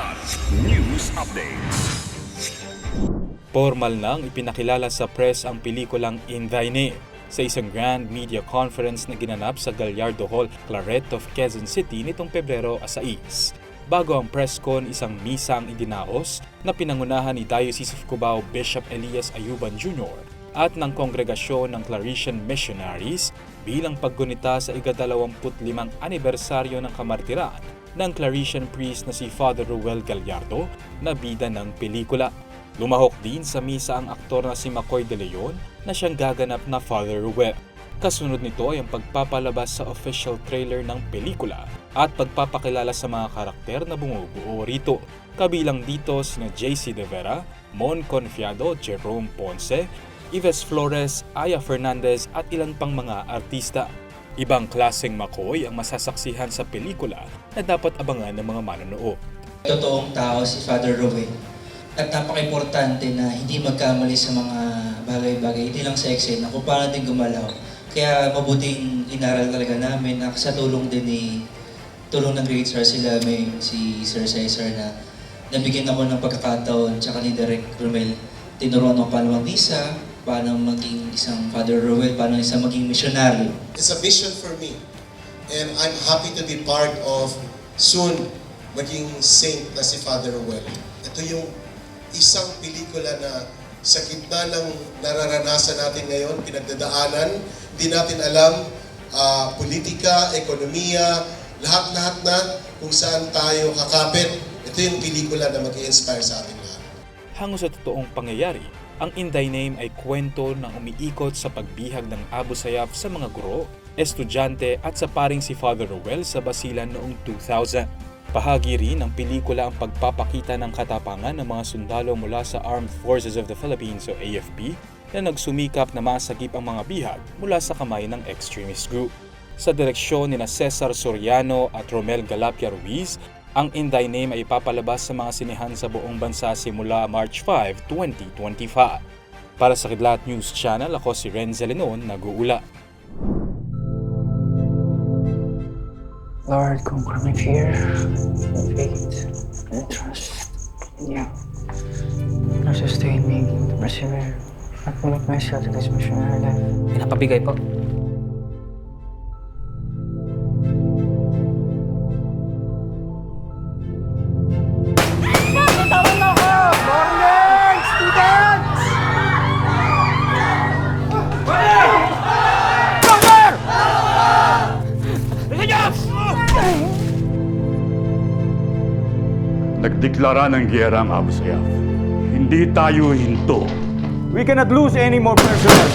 Kilat News Updates. Formal nang ipinakilala sa press ang pelikulang In Thy Name sa isang grand media conference na ginanap sa Gallardo Hall, Claret of Quezon City nitong Pebrero 6. Bago ang press con, isang misa ang idinaos na pinangunahan ni Diocese of Cubao Bishop Elias Ayuban Jr. at ng kongregasyon ng Claretian Missionaries bilang paggunita sa ika-25 anibersaryo ng kamartiran ng Claretian priest na si Father Ruel Gallardo na bida ng pelikula. Lumahok din sa misa ang aktor na si Macoy De Leon na siyang gaganap na Father Ruel. Kasunod nito ay ang pagpapalabas sa official trailer ng pelikula at pagpapakilala sa mga karakter na bumubuo rito. Kabilang dito sina JC De Vera, Mon Confiado, Jerome Ponce, Ives Flores, Aya Fernandez at ilan pang mga artista. Ibang klaseng makoy ang masasaksihan sa pelikula na dapat abangan ng mga manonood. totoong tao si Father Rowe. At napaka-importante na hindi magkamali sa mga bagay-bagay, hindi lang sa eksena, kung paano din gumalaw. Kaya mabuting inaral talaga namin na sa tulong din ni tulong ng Great Sir sila, may si Sir Cesar na nabigyan ako ng pagkakataon tsaka ni Derek Romel. Tinuruan ako paano mag-visa, paano maging isang Father Roel, paano isang maging missionary. It's a vision for me. And I'm happy to be part of soon maging saint na si Father Ruel. Ito yung isang pelikula na sa gitna ng nararanasan natin ngayon, pinagdadaanan, hindi natin alam, ah, politika, ekonomiya, lahat-lahat na kung saan tayo kakapit. Ito yung pelikula na mag inspire sa atin lahat. Hango sa totoong pangyayari, ang In Thy Name ay kwento na umiikot sa pagbihag ng Abu Sayyaf sa mga guro, estudyante at sa paring si Father Ruel sa Basilan noong 2000. Bahagi rin ng pelikula ang pagpapakita ng katapangan ng mga sundalo mula sa Armed Forces of the Philippines o AFP na nagsumikap na masagip ang mga bihag mula sa kamay ng extremist group. Sa direksyon ni na Cesar Soriano at Romel Galapia Ruiz, ang In Thy Name ay ipapalabas sa mga sinihan sa buong bansa simula March 5, 2025. Para sa Kidlat News Channel, ako si Renzel Lenon, nag-uula. Lord, kung kami fear, faith, and trust in you. Now sustain me to persevere at commit myself to this missionary life. Pinapabigay po. Nagdeklara ng giyera ang Abu Sayyaf. Hindi tayo hinto. We cannot lose any more personnel.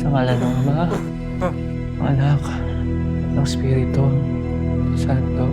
Sa ngalan ng Ama, Anak, ng Espiritu Santo,